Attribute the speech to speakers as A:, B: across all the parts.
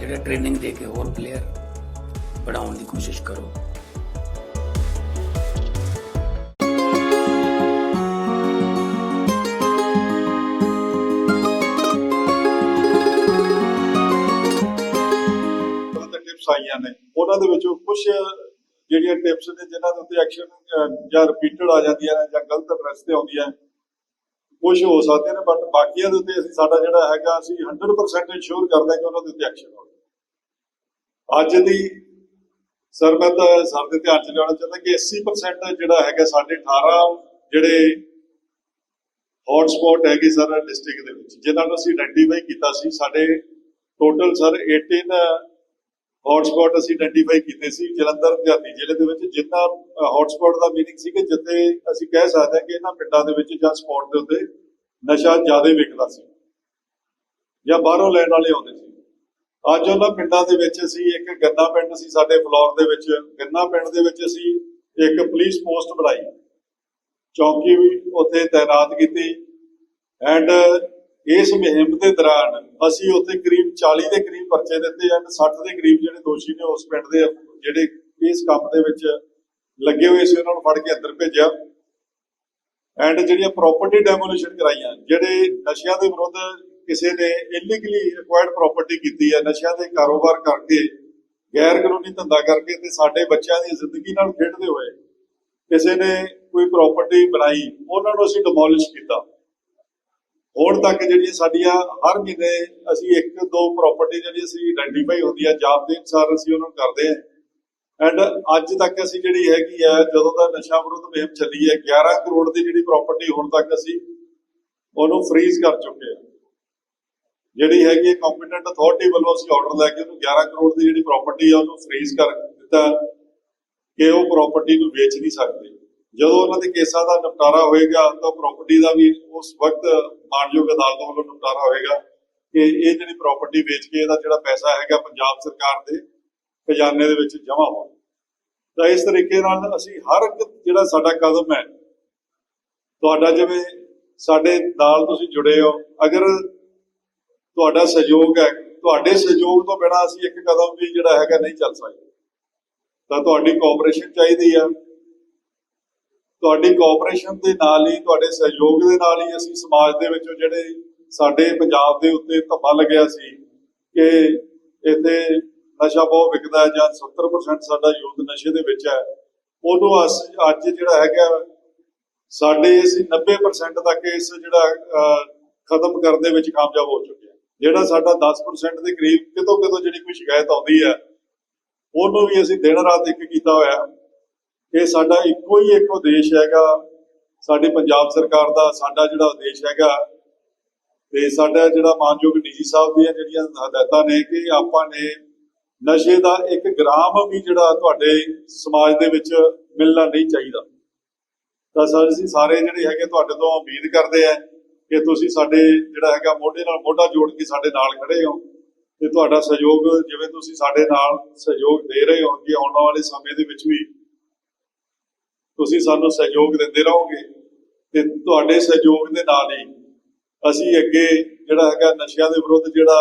A: ਜਿਹੜੇ ਟ੍ਰੇਨਿੰਗ ਦੇ ਕੇ ਹੋਰ ਪਲੇਅਰ ਬਣਾਉਣ ਦੀ ਕੋਸ਼ਿਸ਼ ਕਰੋ।
B: ਟਿਪਸ ਆਈਆਂ ਨੇ। ਉਹਨਾਂ ਦੇ ਵਿੱਚੋਂ ਕੁਝ ਜਿਹੜੀਆਂ ਟਿਪਸ ਨੇ, ਜਿਨ੍ਹਾਂ ਦੇ ਉੱਤੇ ਐਕਸ਼ਨ ਜਾਂ ਰਿਪੀਟਡ ਆ ਜਾਂਦੀਆਂ ਨੇ, ਜਾਂ ਗਲਤ ਐਡਰੈਸ ਤੇ ਆਉਂਦੀਆਂ ਕੁਝ ਹੋ ਸਕਦੇ ਨੇ ਬਟ ਬਾਕੀਆਂ ਦੇ ਉੱਤੇ ਅਸੀਂ ਸਾਡਾ ਜਿਹੜਾ ਹੈਗਾ, ਅਸੀਂ 100% ਇਨਸ਼ੋਰ ਕਰਦੇ ਹਾਂ ਕਿ ਉਹਨਾਂ ਦੇ ਉੱਤੇ ਐਕਸ਼ਨ ਹੋਵੇ ਅੱਜ ਦੀ ਸਰ, ਮੈਂ ਤਾਂ ਸਰ ਦੇ ਧਿਆਨ ਚ ਲਿਆਉਣਾ ਚਾਹੁੰਦਾ ਕਿ 80% ਜਿਹੜਾ ਹੈਗਾ ਸਾਡੇ 18 ਜਿਹੜੇ ਹੌਟ ਸਪੌਟ ਹੈਗੇ ਸਰ ਡਿਸਟ੍ਰਿਕਟ ਦੇ ਵਿੱਚ ਜਿਹਨਾਂ ਨੂੰ ਅਸੀਂ ਆਇਡੈਂਟੀਫਾਈ ਕੀਤਾ ਸੀ, ਸਾਡੇ ਟੋਟਲ ਸਰ 18 ਹੌਟ ਸਪੌਟ ਅਸੀਂ ਆਇਡੈਂਟੀਫਾਈ ਕੀਤੇ ਸੀ ਜਲੰਧਰ ਲੁਧਿਆਣਾ ਜ਼ਿਲ੍ਹੇ ਦੇ ਵਿੱਚ, ਜਿੰਨਾ ਹੌਟ ਸਪੌਟ ਦਾ ਮੀਨਿੰਗ ਸੀ ਕਿ ਜਿੱਥੇ ਅਸੀਂ ਕਹਿ ਸਕਦੇ ਹਾਂ ਕਿ ਇਹਨਾਂ ਪਿੰਡਾਂ ਦੇ ਵਿੱਚ ਜਾਂ ਸਪੌਟ ਦੇ ਉੱਤੇ ਨਸ਼ਾ ਜ਼ਿਆਦਾ ਵਿਕਦਾ ਸੀ ਜਾਂ ਬਾਹਰੋਂ ਲੈਣ ਵਾਲੇ ਆਉਂਦੇ ਸੀ। ਅੱਜ ਉਹਨਾਂ ਪਿੰਡਾਂ ਦੇ ਵਿੱਚ ਅਸੀਂ ਇੱਕ ਗੰਨਾ ਪਿੰਡ ਸੀ, ਸਾਡੇ ਫਲੋਰ ਦੇ ਵਿੱਚ। ਗੰਨਾ ਪਿੰਡ ਦੇ ਵਿੱਚ ਅਸੀਂ ਇੱਕ ਪੁਲਿਸ ਪੋਸਟ ਬਣਾਈ। ਚੌਕੀ ਵੀ ਉੱਥੇ ਤਾਇਨਾਤ ਕੀਤੀ। ਐਂਡ ਇਸ ਮੁਹਿੰਮ ਦੇ ਦੌਰਾਨ ਅਸੀਂ ਉੱਥੇ ਕਰੀਬ 40 ਦੇ ਕਰੀਬ ਪਰਚੇ ਦਿੱਤੇ ਐਂਡ 60 ਦੇ ਕਰੀਬ ਜਿਹੜੇ ਦੋਸ਼ੀ ਨੇ ਉਸ ਪਿੰਡ ਦੇ, ਜਿਹੜੇ ਇਸ ਕੰਮ ਦੇ ਵਿੱਚ ਲੱਗੇ ਹੋਏ ਸੀ, ਉਹਨਾਂ ਨੂੰ ਫੜ ਕੇ ਅੰਦਰ ਭੇਜਿਆ। ਐਂਡ ਜਿਹੜੀਆਂ ਪ੍ਰਾਪਰਟੀ ਡੈਮੋਲੀਸ਼ਨ ਕਰਾਈਆਂ, ਜਿਹੜੇ ਨਸ਼ਿਆਂ ਦੇ ਵਿਰੁੱਧ ਕਿਸੇ ਨੇ ਇਲੀਗਲੀ ਐਕਵਾਇਰਡ ਪ੍ਰਾਪਰਟੀ ਕੀਤੀ ਹੈ, ਨਸ਼ਿਆਂ ਦੇ ਕਾਰੋਬਾਰ ਕਰਕੇ, ਗੈਰ ਕਾਨੂੰਨੀ ਧੰਦਾ ਕਰਕੇ ਤੇ ਸਾਡੇ ਬੱਚਿਆਂ ਦੀ ਜ਼ਿੰਦਗੀ ਨਾਲ ਖੇਡਦੇ ਹੋਏ ਕਿਸੇ ਨੇ ਕੋਈ ਪ੍ਰਾਪਰਟੀ ਬਣਾਈ, ਉਹਨਾਂ ਨੂੰ ਅਸੀਂ ਡਿਮੋਲਿਸ਼ ਕੀਤਾ। ਹੁਣ ਤੱਕ ਜਿਹੜੀਆਂ ਸਾਡੀਆਂ ਹਰ ਮਹੀਨੇ ਅਸੀਂ ਇੱਕ ਦੋ ਪ੍ਰਾਪਰਟੀ ਜਿਹੜੀ ਅਸੀਂ ਆਇਡੈਂਟੀਫਾਈ ਹੁੰਦੀ ਹੈ ਜਾਬ ਦੇ ਅਨੁਸਾਰ ਅਸੀਂ ਉਹਨਾਂ ਨੂੰ ਕਰਦੇ ਹਾਂ। ਐਂਡ ਅੱਜ ਤੱਕ ਅਸੀਂ ਜਿਹੜੀ ਹੈਗੀ ਹੈ, ਜਦੋਂ ਦਾ ਨਸ਼ਾ ਵਿਰੁੱਧ ਮੁਹਿੰਮ ਚੱਲੀ ਹੈ 11 ਕਰੋੜ ਦੀ ਜਿਹੜੀ ਪ੍ਰਾਪਰਟੀ ਹੁਣ ਤੱਕ ਅਸੀਂ ਉਹਨੂੰ ਫ੍ਰੀਜ਼ ਕਰ ਚੁੱਕੇ ਹਾਂ। ਜਿਹੜੀ ਹੈਗੀ ਹੈ ਕੰਪੀਟੈਂਟ ਅਥਾਰਟੀ ਵੱਲੋਂ ਅਸੀਂ ਆਰਡਰ ਲੈ ਕੇ ਉਹਨੂੰ 11 ਕਰੋੜ ਦੀ ਜਿਹੜੀ ਪ੍ਰਾਪਰਟੀ ਹੈ ਉਹਨੂੰ ਫ੍ਰੀਜ਼ ਕਰ ਦਿੱਤਾ ਕਿ ਉਹ ਪ੍ਰਾਪਰਟੀ ਨੂੰ ਵੇਚ ਨਹੀਂ ਸਕਦੇ। ਜਦੋਂ ਉਹਨਾਂ ਦੇ ਕੇਸਾਂ ਦਾ ਨਿਪਟਾਰਾ ਹੋਏਗਾ ਤਾਂ ਪ੍ਰਾਪਰਟੀ ਦਾ ਵੀ ਉਸ ਵਕਤ ਮਾਨਯੋਗ ਅਦਾਲਤ ਵੱਲੋਂ ਨਿਪਟਾਰਾ ਹੋਏਗਾ ਕਿ ਇਹ ਜਿਹੜੀ ਪ੍ਰਾਪਰਟੀ ਵੇਚ ਕੇ ਇਹਦਾ ਜਿਹੜਾ ਪੈਸਾ ਹੈਗਾ ਪੰਜਾਬ ਸਰਕਾਰ ਦੇ ਖਜ਼ਾਨੇ ਦੇ ਵਿੱਚ ਜਮ੍ਹਾਂ ਹੋਣਾ। ਤਾਂ ਇਸ ਤਰੀਕੇ ਨਾਲ ਅਸੀਂ ਹਰ ਇੱਕ ਜਿਹੜਾ ਸਾਡਾ ਕਦਮ ਹੈ, ਤੁਹਾਡਾ ਜਿਵੇਂ ਸਾਡੇ ਨਾਲ ਤੁਸੀਂ ਜੁੜੇ ਹੋ, ਅਗਰ ਤੁਹਾਡਾ ਸਹਿਯੋਗ ਹੈ। ਤੁਹਾਡੇ ਸਹਿਯੋਗ ਤੋਂ ਬਿਨਾਂ ਅਸੀਂ ਇੱਕ ਕਦਮ ਵੀ ਜਿਹੜਾ ਹੈਗਾ ਨਹੀਂ ਚੱਲ ਸਕਦੇ। ਤਾਂ ਤੁਹਾਡੀ ਕੋਆਪਰੇਸ਼ਨ ਚਾਹੀਦੀ ਆ। ਤੁਹਾਡੀ ਕੋਆਪਰੇਸ਼ਨ ਦੇ ਨਾਲ ਹੀ ਤੁਹਾਡੇ ਸਹਿਯੋਗ ਦੇ ਨਾਲ ਹੀ ਅਸੀਂ ਸਮਾਜ ਦੇ ਵਿੱਚੋਂ ਜਿਹੜੇ ਸਾਡੇ ਪੰਜਾਬ ਦੇ ਉੱਤੇ ਧੱਬਾ ਲੱਗਿਆ ਸੀ ਕਿ ਇੱਥੇ ਨਸ਼ਾ ਬਹੁਤ ਵਿਕਦਾ ਹੈ ਜਾਂ 70% ਸਾਡਾ ਯੂਥ ਨਸ਼ੇ ਦੇ ਵਿੱਚ ਹੈ ਉਹਨੂੰ ਅਸੀਂ ਅੱਜ ਜਿਹੜਾ ਹੈਗਾ ਸਾਡੇ ਅਸੀਂ 90% ਤੱਕ ਇਸ ਜਿਹੜਾ ਅਹ, ਖਤਮ ਕਰਨ ਦੇ ਵਿੱਚ ਕਾਮਯਾਬ ਹੋ ਚੁੱਕੇ ਜਿਹੜਾ ਸਾਡਾ 10% ਦੇ ਕਰੀਬ ਕਿਤੋਂ ਕਿਤੋਂ ਜਿਹੜੀ ਕੋਈ ਸ਼ਿਕਾਇਤ ਆਉਂਦੀ ਹੈ, ਉਹਨੂੰ ਵੀ ਅਸੀਂ ਦਿਨ ਰਾਤ ਇੱਕ ਕੀਤਾ ਹੋਇਆ ਇਹ ਸਾਡਾ ਇੱਕੋ ਹੀ ਇੱਕ ਉਦੇਸ਼ ਹੈਗਾ, ਸਾਡੀ ਪੰਜਾਬ ਸਰਕਾਰ ਦਾ, ਸਾਡਾ ਜਿਹੜਾ ਉਦੇਸ਼ ਹੈਗਾ। ਤੇ ਸਾਡਾ ਜਿਹੜਾ ਮਾਨਯੋਗ ਡੀਜੀ ਸਾਹਿਬ ਦੀਆਂ ਜਿਹੜੀਆਂ ਹਦਾਇਤਾਂ ਨੇ ਕਿ ਆਪਾਂ ਨੇ ਨਸ਼ੇ ਦਾ ਇੱਕ ਗ੍ਰਾਮ ਵੀ ਜਿਹੜਾ ਤੁਹਾਡੇ ਸਮਾਜ ਦੇ ਵਿੱਚ ਮਿਲਣਾ ਨਹੀਂ ਚਾਹੀਦਾ। ਤਾਂ ਸਰ, ਅਸੀਂ ਸਾਰੇ ਜਿਹੜੇ ਹੈਗੇ ਤੁਹਾਡੇ ਤੋਂ ਉਮੀਦ ਕਰਦੇ ਆ ਕਿ ਤੁਸੀਂ ਸਾਡੇ ਜਿਹੜਾ ਹੈਗਾ ਮੋਢੇ ਨਾਲ ਮੋਢਾ ਜੋੜ ਕੇ ਸਾਡੇ ਨਾਲ ਖੜੇ ਹੋ ਤੇ ਤੁਹਾਡਾ ਸਹਿਯੋਗ ਜਿਵੇਂ ਤੁਸੀਂ ਸਾਡੇ ਨਾਲ ਸਹਿਯੋਗ ਦੇ ਰਹੇ ਹੋ ਕਿ ਆਉਣ ਵਾਲੇ ਸਮੇਂ ਦੇ ਵਿੱਚ ਵੀ ਤੁਸੀਂ ਸਾਨੂੰ ਸਹਿਯੋਗ ਦਿੰਦੇ ਰਹੋਗੇ ਤੇ ਤੁਹਾਡੇ ਸਹਿਯੋਗ ਦੇ ਨਾਲ ਹੀ ਅਸੀਂ ਅੱਗੇ ਜਿਹੜਾ ਹੈਗਾ ਨਸ਼ਿਆਂ ਦੇ ਵਿਰੁੱਧ ਜਿਹੜਾ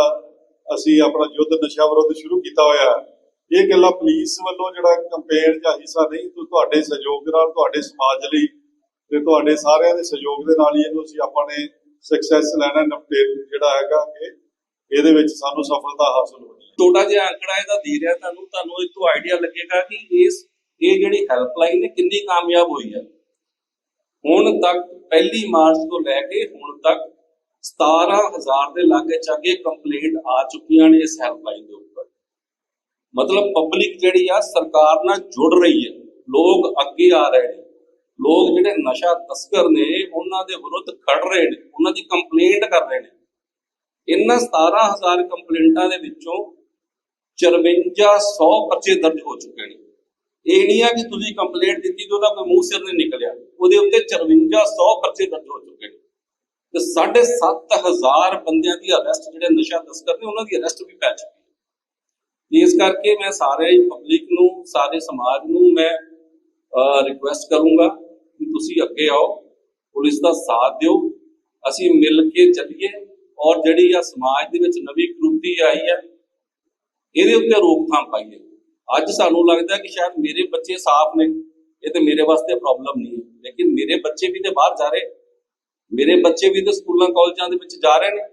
B: ਅਸੀਂ ਆਪਣਾ ਯੁੱਧ ਨਸ਼ਾ ਵਿਰੁੱਧ ਸ਼ੁਰੂ ਕੀਤਾ ਹੋਇਆ, ਇਹ ਗੱਲਾਂ ਪੁਲਿਸ ਵੱਲੋਂ ਜਿਹੜਾ ਕੰਪੇਨ ਜਾਂ ਹਿੱਸਾ ਨਹੀਂ ਤੁਹਾਡੇ ਸਹਿਯੋਗ ਨਾਲ, ਤੁਹਾਡੇ ਸਮਾਜ ਲਈ ਤੇ ਤੁਹਾਡੇ ਸਾਰਿਆਂ ਦੇ ਸਹਿਯੋਗ ਦੇ ਨਾਲ ਹੀ ਇਹਨੂੰ ਅਸੀਂ ਆਪਾਂ ਨੇ ਸਕਸੈਸ ਲੈਣਾ ਨਪਟੇ ਜਿਹੜਾ ਹੈਗਾ ਕਿ ਇਹਦੇ ਵਿੱਚ ਸਾਨੂੰ ਸਫਲਤਾ ਹਾਸਲ ਹੋਣੀ ਹੈ।
C: ਛੋਟਾ ਜਿਹਾ ਅੰਕੜਾ ਇਹਦਾ ਦੇ ਰਿਹਾ ਤੁਹਾਨੂੰ ਤੁਹਾਨੂੰ ਇਹ ਤੋਂ ਆਈਡੀਆ ਲੱਗੇਗਾ ਕਿ ਇਸ ਇਹ ਜਿਹੜੀ ਹੈਲਪਲਾਈਨ ਹੈ ਕਿੰਨੀ ਕਾਮਯਾਬ ਹੋਈ ਹੈ। ਹੁਣ ਤੱਕ ਪਹਿਲੀ ਮਾਰਚ ਤੋਂ ਲੈ ਕੇ ਹੁਣ ਤੱਕ 17000 ਦੇ ਲਾਗੇ ਚਾਗੇ ਕੰਪਲੇਂਟ ਆ ਚੁੱਕੀਆਂ ਨੇ ਇਸ ਹੈਲਪਲਾਈਨ ਦੇ ਉੱਪਰ। ਮਤਲਬ ਪਬਲਿਕ ਜਿਹੜੀ ਆ ਸਰਕਾਰ ਨਾਲ ਜੁੜ ਰਹੀ ਹੈ। ਲੋਕ ਅੱਗੇ ਆ ਰਹੇ ਨੇ। ਲੋਕ ਜਿਹੜੇ ਨਸ਼ਾ ਤਸਕਰ ਨੇ, ਉਹਨਾਂ ਦੇ ਵਿਰੁੱਧ ਖੜ ਰਹੇ ਨੇ, ਉਹਨਾਂ ਦੀ ਕੰਪਲੇਂਟ ਕਰ ਰਹੇ ਨੇ। ਇਹਨਾਂ 17000 ਕੰਪਲੇਂਟਾਂ ਦੇ ਵਿੱਚੋਂ 5400 ਪਰਚੇ ਦਰਜ ਹੋ ਚੁੱਕੇ ਨੇ। ਇਹ ਨਹੀਂ ਆ ਕਿ ਤੁਸੀਂ ਕੰਪਲੇਂਟ ਦਿੱਤੀ ਤੇ ਉਹਦਾ ਕੋਈ ਮੂੰਹ ਸਿਰ ਨਹੀਂ ਨਿਕਲਿਆ। ਉਹਦੇ ਉੱਤੇ 5400 ਪਰਚੇ ਦਰਜ ਹੋ ਚੁੱਕੇ ਨੇ। ਤੇ 7500 ਬੰਦਿਆਂ ਦੀ ਅਰੈਸਟ ਜਿਹੜੇ ਨਸ਼ਾ ਤਸਕਰ ਨੇ, ਉਹਨਾਂ ਦੀ ਅਰੈਸਟ ਵੀ ਪੈ ਚੁੱਕੀ ਹੈ। ਇਸ ਕਰਕੇ ਮੈਂ ਸਾਰੇ ਪਬਲਿਕ ਨੂੰ, ਸਾਰੇ ਸਮਾਜ ਨੂੰ ਮੈਂ ਰਿਕੁਐਸਟ ਕਰੂੰਗਾ ਕਿ ਤੁਸੀਂ ਅੱਗੇ ਆਓ, ਪੁਲਿਸ ਦਾ ਸਾਥ ਦਿਓ, ਅਸੀਂ ਮਿਲ ਕੇ ਚੱਲੀਏ ਔਰ ਜਿਹੜੀ ਆ ਸਮਾਜ ਦੇ ਵਿੱਚ ਨਵੀਂ ਕ੍ਰਾਂਤੀ ਆਈ ਹੈ ਇਹਦੇ ਉੱਤੇ ਰੋਕਥਾਮ ਪਾਈਏ। ਅੱਜ ਸਾਨੂੰ ਲੱਗਦਾ ਕਿ ਸ਼ਾਇਦ ਮੇਰੇ ਬੱਚੇ ਸਾਫ਼ ਨੇ, ਇਹ ਤੇ ਮੇਰੇ ਵਾਸਤੇ ਪ੍ਰੋਬਲਮ ਨਹੀਂ ਹੈ। ਲੇਕਿਨ ਮੇਰੇ ਬੱਚੇ ਵੀ ਤੇ ਬਾਹਰ ਜਾ ਰਹੇ। ਮੇਰੇ ਬੱਚੇ ਵੀ ਤੇ ਸਕੂਲਾਂ, ਕਾਲਜਾਂ ਦੇ ਵਿੱਚ ਜਾ ਰਹੇ ਨੇ।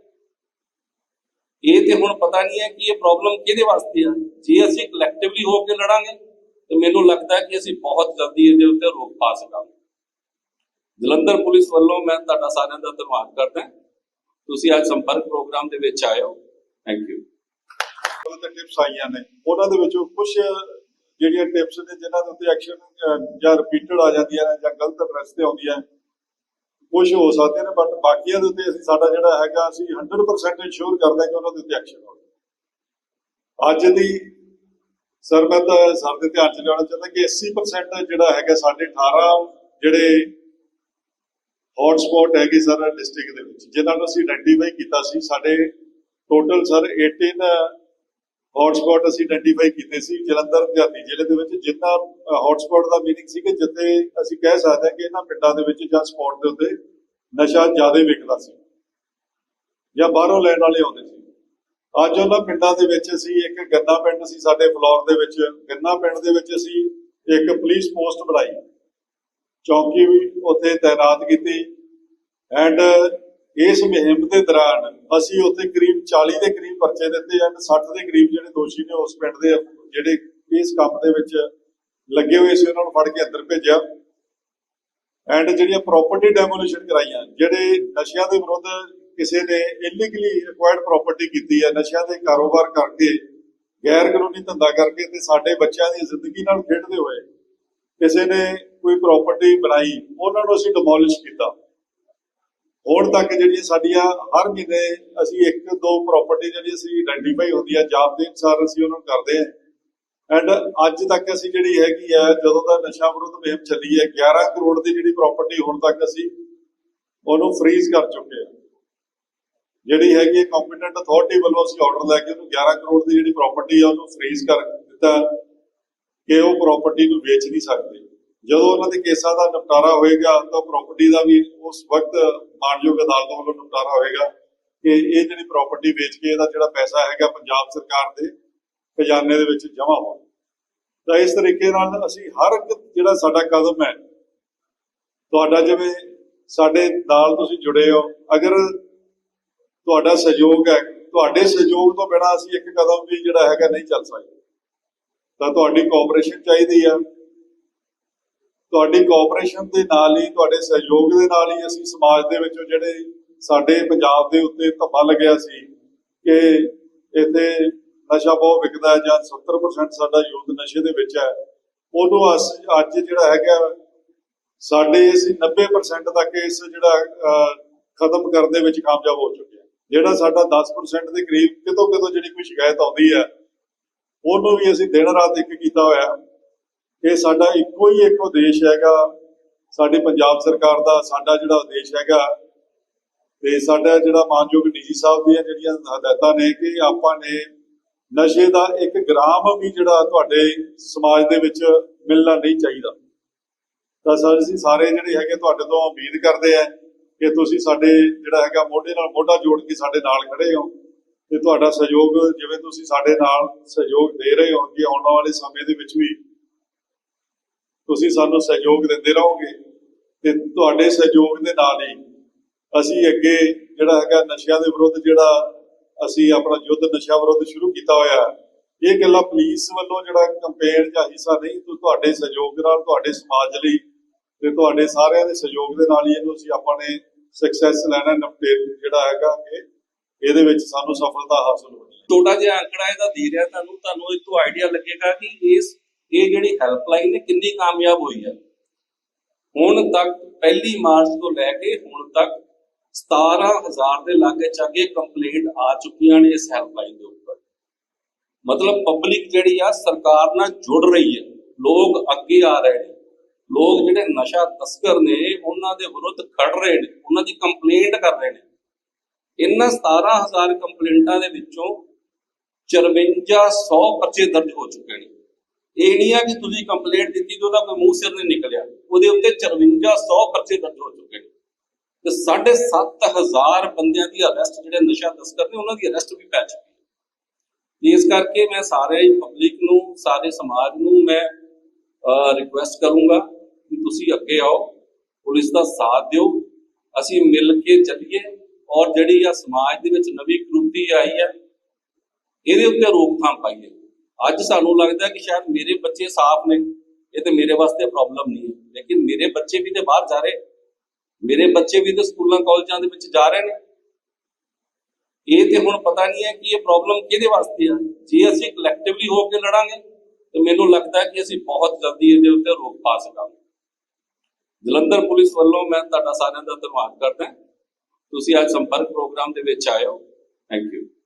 C: ਇਹ ਤੇ ਹੁਣ ਪਤਾ ਨਹੀਂ ਹੈ ਕਿ ਇਹ ਪ੍ਰੋਬਲਮ ਕਿਹਦੇ ਵਾਸਤੇ ਆ। ਜੇ ਅਸੀਂ ਕਲੈਕਟਿਵਲੀ ਹੋ ਕੇ ਲੜਾਂਗੇ, ਤੇ ਮੈਨੂੰ ਲੱਗਦਾ ਕਿ ਅਸੀਂ ਬਹੁਤ ਜਲਦੀ ਇਹਦੇ ਉੱਤੇ ਰੋਕ ਪਾ ਸਕਾਂਗੇ। ਜਲੰਧਰ ਪੁਲਿਸ ਵੱਲੋਂ ਮੈਂ ਤੁਹਾਡਾ ਸਾਰਿਆਂ ਦਾ ਧੰਨਵਾਦ ਕਰਦਾ। ਤੁਸੀਂ ਅੱਜ ਸੰਪਰਕ ਪ੍ਰੋਗਰਾਮ ਦੇ ਵਿੱਚ ਆਏ ਹੋ। ਥੈਂਕ ਯੂ
B: ਉਹ ਤੇ ਟਿਪਸ ਆਈਆਂ ਨੇ। ਉਹਨਾਂ ਦੇ ਵਿੱਚੋਂ ਕੁਝ ਜਿਹੜੀਆਂ ਟਿਪਸ ਨੇ, ਜਿਨ੍ਹਾਂ ਦੇ ਉੱਤੇ ਐਕਸ਼ਨ ਜਾਂ ਰਿਪੀਟਡ ਆ ਜਾਂਦੀਆਂ ਨੇ, ਜਾਂ ਗਲਤ ਐਡਰੈਸ ਆਉਂਦੀਆਂ ਕੁਝ ਹੋ ਸਕਦੀਆਂ ਨੇ ਬਟ ਬਾਕੀਆਂ ਦੇ ਉੱਤੇ ਅਸੀਂ ਸਾਡਾ ਜਿਹੜਾ ਹੈਗਾ, ਅਸੀਂ 100% ਇਨਸ਼ੋਰ ਕਰਦੇ ਹਾਂ ਕਿ ਉਹਨਾਂ ਦੇ ਉੱਤੇ ਐਕਸ਼ਨ ਹੋਵੇ ਅੱਜ ਦੀ ਸਰ ਮੈਂ ਤਾਂ ਸਰ ਦੇ ਧਿਆਨ ਚ ਲਿਆਉਣਾ ਚਾਹੁੰਦਾ ਕਿ 80% ਜਿਹੜਾ ਹੈਗਾ ਸਾਡੇ 18 ਜਿਹੜੇ ਹੌਟ ਹੈਗੇ ਸਰ ਡਿਸਟ੍ਰਿਕਟ ਦੇ ਵਿੱਚ। ਜਿਨ੍ਹਾਂ ਨੂੰ ਅਸੀਂ ਆਇਡੈਂਟੀਫਾਈ ਕੀਤਾ ਸੀ, ਸਾਡੇ ਟੋਟਲ ਸਰ 18 ਹੌਟ ਅਸੀਂ ਆਇਡੈਂਟੀਫਾਈ ਕੀਤੇ ਸੀ ਜਲੰਧਰ, ਦਿਹਾਤੀ ਜ਼ਿਲ੍ਹੇ ਦੇ ਵਿੱਚ, ਜਿੰਨਾ ਹੌਟ ਦਾ ਮੀਨਿੰਗ ਸੀ ਕਿ ਜਿੱਥੇ ਅਸੀਂ ਕਹਿ ਸਕਦੇ ਹਾਂ ਕਿ ਇਹਨਾਂ ਪਿੰਡਾਂ ਦੇ ਵਿੱਚ ਜਾਂ ਸਪੌਟ ਦੇ ਉੱਤੇ ਨਸ਼ਾ ਜ਼ਿਆਦਾ ਵਿਕਦਾ ਸੀ ਜਾਂ ਬਾਹਰੋਂ ਲੈਣ ਵਾਲੇ ਆਉਂਦੇ ਸੀ। ਅੱਜ ਉਹਨਾਂ ਪਿੰਡਾਂ ਦੇ ਵਿੱਚ ਅਸੀਂ ਇੱਕ ਗੰਨਾ ਪਿੰਡ ਸੀ ਸਾਡੇ ਫਲੋਰ ਦੇ ਵਿੱਚ। ਗੰਨਾ ਪਿੰਡ ਦੇ ਵਿੱਚ ਅਸੀਂ ਇੱਕ ਪੁਲਿਸ ਪੋਸਟ ਬਣਾਈ। ਚੌਕੀ ਵੀ ਉੱਥੇ ਤਾਇਨਾਤ ਕੀਤੀ। ਐਂਡ ਇਸ ਮੁਹਿੰਮ ਦੇ ਦੌਰਾਨ ਅਸੀਂ ਉੱਥੇ ਕਰੀਬ 40 ਦੇ ਕਰੀਬ ਪਰਚੇ ਦਿੱਤੇ ਐਂਡ 60 ਦੇ ਕਰੀਬ ਜਿਹੜੇ ਦੋਸ਼ੀ ਨੇ ਉਸ ਪਿੰਡ ਦੇ ਜਿਹੜੇ ਇਸ ਕੰਮ ਦੇ ਵਿੱਚ ਲੱਗੇ ਹੋਏ ਸੀ, ਉਹਨਾਂ ਨੂੰ ਫੜ ਕੇ ਅੰਦਰ ਭੇਜਿਆ। ਐਂਡ ਜਿਹੜੀਆਂ ਪ੍ਰਾਪਰਟੀ ਡੈਮੋਲੀਸ਼ਨ ਕਰਾਈਆਂ, ਜਿਹੜੇ ਨਸ਼ਿਆਂ ਦੇ ਵਿਰੁੱਧ ਕਿਸੇ ਨੇ ਇਲੀਗਲੀ ਐਕਵਾਇਰਡ ਪ੍ਰਾਪਰਟੀ ਕੀਤੀ ਹੈ, ਨਸ਼ਿਆਂ ਦੇ ਕਾਰੋਬਾਰ ਕਰਕੇ, ਗੈਰ ਕਾਨੂੰਨੀ ਧੰਦਾ ਕਰਕੇ ਤੇ ਸਾਡੇ ਬੱਚਿਆਂ ਦੀ ਜ਼ਿੰਦਗੀ ਨਾਲ ਖੇਡਦੇ ਹੋਏ ਕਿਸੇ ਨੇ ਕੋਈ ਪ੍ਰਾਪਰਟੀ ਬਣਾਈ, ਉਹਨਾਂ ਨੂੰ ਅਸੀਂ ਡਿਮੋਲਿਸ਼ ਕੀਤਾ। ਹੁਣ ਤੱਕ ਜਿਹੜੀਆਂ ਸਾਡੀਆਂ ਹਰ ਮਹੀਨੇ ਅਸੀਂ ਇੱਕ ਦੋ ਪ੍ਰਾਪਰਟੀ ਜਿਹੜੀ ਅਸੀਂ ਆਇਡੈਂਟੀਫਾਈ ਹੁੰਦੀ ਹੈ ਜਾਬ ਦੇ ਅਨੁਸਾਰ ਅਸੀਂ ਉਹਨਾਂ ਨੂੰ ਕਰਦੇ ਹਾਂ। ਐਂਡ ਅੱਜ ਤੱਕ ਅਸੀਂ ਜਿਹੜੀ ਹੈਗੀ ਹੈ ਜਦੋਂ ਦਾ ਨਸ਼ਾ ਵਿਰੁੱਧ ਮੁਹਿੰਮ ਚੱਲੀ ਹੈ 11 ਕਰੋੜ ਦੀ ਜਿਹੜੀ ਪ੍ਰਾਪਰਟੀ ਹੁਣ ਤੱਕ ਅਸੀਂ ਉਹਨੂੰ ਫ੍ਰੀਜ਼ ਕਰ ਚੁੱਕੇ ਹਾਂ। ਜਿਹੜੀ ਹੈਗੀ ਹੈ ਕੰਪੀਟੈਂਟ ਅਥਾਰਟੀ ਵੱਲੋਂ ਅਸੀਂ ਆਰਡਰ ਲੈ ਕੇ ਉਹਨੂੰ 11 ਕਰੋੜ ਦੀ ਜਿਹੜੀ ਪ੍ਰਾਪਰਟੀ ਆ, ਉਹਨੂੰ ਫ੍ਰੀਜ਼ ਕਰ ਦਿੱਤਾ ਕਿ ਉਹ ਪ੍ਰਾਪਰਟੀ ਨੂੰ ਵੇਚ ਨਹੀਂ ਸਕਦੇ। ਜਦੋਂ ਉਹਨਾਂ ਦੇ ਕੇਸਾਂ ਦਾ ਨਿਪਟਾਰਾ ਹੋਏਗਾ ਤਾਂ ਪ੍ਰਾਪਰਟੀ ਦਾ ਵੀ ਉਸ ਵਕਤ ਮਾਨਯੋਗ ਅਦਾਲਤ ਵੱਲੋਂ ਨਿਪਟਾਰਾ ਹੋਏਗਾ ਕਿ ਇਹ ਜਿਹੜੀ ਪ੍ਰਾਪਰਟੀ ਵੇਚ ਕੇ ਇਹਦਾ ਜਿਹੜਾ ਪੈਸਾ ਹੈਗਾ ਪੰਜਾਬ ਸਰਕਾਰ ਦੇ ਖਜ਼ਾਨੇ ਦੇ ਵਿੱਚ ਜਮ੍ਹਾਂ ਹੋਵੇ ਤਾਂ ਇਸ ਤਰੀਕੇ ਨਾਲ ਅਸੀਂ ਹਰ ਇੱਕ ਜਿਹੜਾ ਸਾਡਾ ਕਦਮ ਹੈ, ਤੁਹਾਡਾ ਜਿਵੇਂ ਸਾਡੇ ਨਾਲ ਤੁਸੀਂ ਜੁੜੇ ਹੋ, ਅਗਰ ਤੁਹਾਡਾ ਸਹਿਯੋਗ ਹੈ, ਤੁਹਾਡੇ ਸਹਿਯੋਗ ਤੋਂ ਬਿਨਾਂ ਅਸੀਂ ਇੱਕ ਕਦਮ ਵੀ ਜਿਹੜਾ ਹੈਗਾ ਨਹੀਂ ਚੱਲ ਸਕਦੇ। ਤਾਂ ਤੁਹਾਡੀ ਕੋਆਪਰੇਸ਼ਨ ਚਾਹੀਦੀ ਆ। ਤੁਹਾਡੀ ਕੋਆਪਰੇਸ਼ਨ ਦੇ ਨਾਲ ਹੀ, ਤੁਹਾਡੇ ਸਹਿਯੋਗ ਦੇ ਨਾਲ ਹੀ ਅਸੀਂ ਸਮਾਜ ਦੇ ਵਿੱਚੋਂ ਜਿਹੜੇ ਸਾਡੇ ਪੰਜਾਬ ਦੇ ਉੱਤੇ ਧੱਬਾ ਲੱਗਿਆ ਸੀ ਕਿ ਇੱਥੇ ਨਸ਼ਾ ਬਹੁਤ ਵਿਕਦਾ ਹੈ ਜਾਂ 70% ਸਾਡਾ ਯੂਥ ਨਸ਼ੇ ਦੇ ਵਿੱਚ ਹੈ, ਉਹਨੂੰ ਅਸੀਂ, ਅੱਜ ਜਿਹੜਾ ਹੈਗਾ, ਸਾਡੇ ਅਸੀਂ 90% ਤੱਕ ਇਸ ਜਿਹੜਾ ਖਤਮ ਕਰਨ ਦੇ ਵਿੱਚ ਕਾਮਯਾਬ ਹੋ ਚੁੱਕੇ ਹਾਂ। ਜਿਹੜਾ ਸਾਡਾ 10% ਦੇ ਕਰੀਬ ਕਿਤੋਂ ਕਿਤੋਂ ਜਿਹੜੀ ਕੋਈ ਸ਼ਿਕਾਇਤ ਆਉਂਦੀ ਹੈ, ਉਹਨੂੰ ਵੀ ਅਸੀਂ ਦਿਨ ਰਾਤ ਇੱਕ ਕੀਤਾ ਹੋਇਆ ਇਹ ਸਾਡਾ ਇੱਕੋ ਹੀ ਇੱਕ ਉਦੇਸ਼ ਹੈਗਾ, ਸਾਡੀ ਪੰਜਾਬ ਸਰਕਾਰ ਦਾ, ਸਾਡਾ ਜਿਹੜਾ ਉਦੇਸ਼ ਹੈਗਾ ਤੇ ਸਾਡਾ ਜਿਹੜਾ ਮਾਨਯੋਗ ਡੀਜੀ ਸਾਹਿਬ ਦੀਆਂ ਜਿਹੜੀਆਂ ਹਦਾਇਤਾਂ ਨੇ ਕਿ ਆਪਾਂ ਨੇ ਨਸ਼ੇ ਦਾ ਇੱਕ ਗ੍ਰਾਮ ਵੀ ਜਿਹੜਾ ਤੁਹਾਡੇ ਸਮਾਜ ਦੇ ਵਿੱਚ ਮਿਲਣਾ ਨਹੀਂ ਚਾਹੀਦਾ। ਤਾਂ ਸਰ, ਅਸੀਂ ਸਾਰੇ ਜਿਹੜੇ ਹੈਗੇ ਤੁਹਾਡੇ ਤੋਂ ਉਮੀਦ ਕਰਦੇ ਆ ਕਿ ਤੁਸੀਂ ਸਾਡੇ ਜਿਹੜਾ ਹੈਗਾ ਮੋਢੇ ਨਾਲ ਮੋਢਾ ਜੋੜ ਕੇ ਸਾਡੇ ਨਾਲ ਖੜੇ ਹੋ ਤੇ ਤੁਹਾਡਾ ਸਹਿਯੋਗ, ਜਿਵੇਂ ਤੁਸੀਂ ਸਾਡੇ ਨਾਲ ਸਹਿਯੋਗ ਦੇ ਰਹੇ ਹੋ ਕਿ ਆਉਣ ਵਾਲੇ ਸਮੇਂ ਦੇ ਵਿੱਚ ਵੀ ਤੁਸੀਂ ਸਾਨੂੰ ਸਹਿਯੋਗ ਦਿੰਦੇ ਰਹੋਗੇ ਤੇ ਤੁਹਾਡੇ ਸਹਿਯੋਗ ਦੇ ਨਾਲ ਹੀ ਅਸੀਂ ਅੱਗੇ ਜਿਹੜਾ ਹੈਗਾ ਨਸ਼ਿਆਂ ਦੇ ਵਿਰੁੱਧ ਜਿਹੜਾ ਅਸੀਂ ਆਪਣਾ ਯੁੱਧ ਨਸ਼ਾ ਵਿਰੁੱਧ ਸ਼ੁਰੂ ਕੀਤਾ ਹੋਇਆ ਇਹ ਗੱਲਾਂ ਪੁਲਿਸ ਵੱਲੋਂ ਜਿਹੜਾ ਕੰਪੇਨ ਜਾਂ ਹਿੱਸਾ ਨਹੀਂ ਤੁਹਾਡੇ ਸਹਿਯੋਗ ਨਾਲ, ਤੁਹਾਡੇ ਸਮਾਜ ਲਈ ਤੇ ਤੁਹਾਡੇ ਸਾਰਿਆਂ ਦੇ ਸਹਿਯੋਗ ਦੇ ਨਾਲ ਹੀ ਇਹਨੂੰ ਅਸੀਂ ਆਪਾਂ ਨੇ ਸਕਸੈਸ ਲੈਣਾ ਨਪਟੇ ਜਿਹੜਾ ਹੈਗਾ ਕਿ ਇਹਦੇ ਵਿੱਚ ਸਾਨੂੰ ਸਫਲਤਾ ਹਾਸਲ ਹੋਣੀ ਹੈ।
C: ਛੋਟਾ ਜਿਹਾ ਅੰਕੜਾ ਇਹਦਾ ਦੇ ਰਿਹਾ ਤੁਹਾਨੂੰ ਤੁਹਾਨੂੰ ਇਹ ਤੋਂ ਆਈਡੀਆ ਲੱਗੇਗਾ ਕਿ ਇਸ ਇਹ ਜਿਹੜੀ ਹੈਲਪਲਾਈਨ ਹੈ, ਕਿੰਨੀ ਕਾਮਯਾਬ ਹੋਈ ਹੈ ਹੁਣ ਤੱਕ ਪਹਿਲੀ ਮਾਰਚ ਤੋਂ ਲੈ ਕੇ ਹੁਣ ਤੱਕ 17000 ਦੇ ਲਾਗੇ ਚਾਗੇ ਕੰਪਲੇਂਟ ਆ ਚੁੱਕੀਆਂ ਨੇ ਇਸ ਹੈਲਪਲਾਈਨ ਦੇ ਉੱਪਰ। ਮਤਲਬ ਪਬਲਿਕ ਜਿਹੜੀ ਆ, ਸਰਕਾਰ ਨਾਲ ਜੁੜ ਰਹੀ ਹੈ। ਲੋਕ ਅੱਗੇ ਆ ਰਹੇ ਨੇ। ਲੋਕ ਜਿਹੜੇ ਨਸ਼ਾ ਤਸਕਰ ਨੇ, ਉਹਨਾਂ ਦੇ ਵਿਰੁੱਧ ਖੜ ਰਹੇ ਨੇ। ਉਹਨਾਂ ਦੀ ਕੰਪਲੇਂਟ ਕਰ ਰਹੇ ਨੇ। ਇਹਨਾਂ 17000 ਕੰਪਲੇਂਟਾਂ ਦੇ ਵਿੱਚੋਂ 5400 ਪਰਚੇ ਦਰਜ ਹੋ ਚੁੱਕੇ ਨੇ। ਇਹ ਨਹੀਂ ਆ ਕਿ ਤੁਸੀਂ ਕੰਪਲੇਂਟ ਦਿੱਤੀ ਤੇ ਉਹਦਾ ਕੋਈ ਮੂੰਹ ਸਿਰ ਨਹੀਂ ਨਿਕਲਿਆ। ਉਹਦੇ ਉੱਤੇ 5400 ਪਰਚੇ ਦਰਜ ਹੋ ਚੁੱਕੇ ਨੇ। ਤੇ 7500 ਬੰਦਿਆਂ ਦੀ ਅਰੈਸਟ ਜਿਹੜੇ ਨਸ਼ਾ ਤਸਕਰ ਨੇ, ਉਹਨਾਂ ਦੀ ਅਰੈਸਟ ਵੀ ਪੈ ਚੁੱਕੀ ਇਸ ਕਰਕੇ ਮੈਂ ਸਾਰੇ ਪਬਲਿਕ ਨੂੰ, ਸਾਰੇ ਸਮਾਜ ਨੂੰ ਮੈਂ ਰਿਕੁਐਸਟ ਕਰੂੰਗਾ ਕਿ ਤੁਸੀਂ ਅੱਗੇ ਆਓ, ਪੁਲਿਸ ਦਾ ਸਾਥ ਦਿਓ, ਅਸੀਂ ਮਿਲ ਕੇ ਚੱਲੀਏ ਔਰ ਜਿਹੜੀ ਆ ਸਮਾਜ ਦੇ ਵਿੱਚ ਨਵੀਂ ਕ੍ਰਾਂਤੀ ਆਈ ਹੈ, ਇਹਦੇ ਉੱਤੇ ਰੋਕਥਾਮ ਪਾਈਏ। ਅੱਜ ਸਾਨੂੰ ਲੱਗਦਾ ਕਿ ਸ਼ਾਇਦ ਮੇਰੇ ਬੱਚੇ ਸਾਫ਼ ਨੇ, ਇਹ ਤੇ ਮੇਰੇ ਵਾਸਤੇ ਪ੍ਰੋਬਲਮ ਨਹੀਂ ਹੈ। ਲੇਕਿਨ ਮੇਰੇ ਬੱਚੇ ਵੀ ਤੇ ਬਾਹਰ ਜਾ ਰਹੇ। ਮੇਰੇ ਬੱਚੇ ਵੀ ਤੇ ਸਕੂਲਾਂ, ਕਾਲਜਾਂ ਦੇ ਵਿੱਚ ਜਾ ਰਹੇ ਨੇ। ਇਹ ਤੇ ਹੁਣ ਪਤਾ ਨਹੀਂ ਹੈ ਕਿ ਇਹ ਪ੍ਰੋਬਲਮ ਕਿਹਦੇ ਵਾਸਤੇ ਆ। ਜੇ ਅਸੀਂ ਕਲੈਕਟਿਵਲੀ ਹੋ ਕੇ ਲੜਾਂਗੇ, ਤੇ ਮੈਨੂੰ ਲੱਗਦਾ ਕਿ ਅਸੀਂ ਬਹੁਤ ਜਲਦੀ ਇਹਦੇ ਉੱਤੇ ਰੋਕ ਪਾ ਸਕਾਂਗੇ। ਜਲੰਧਰ ਪੁਲਿਸ ਵੱਲੋਂ ਮੈਂ ਤੁਹਾਡਾ ਸਾਰਿਆਂ ਦਾ ਧੰਨਵਾਦ ਕਰਦਾ ਤੁਸੀਂ ਅੱਜ ਸੰਪਰਕ ਪ੍ਰੋਗਰਾਮ ਦੇ ਵਿੱਚ ਆਏ ਹੋ। Thank you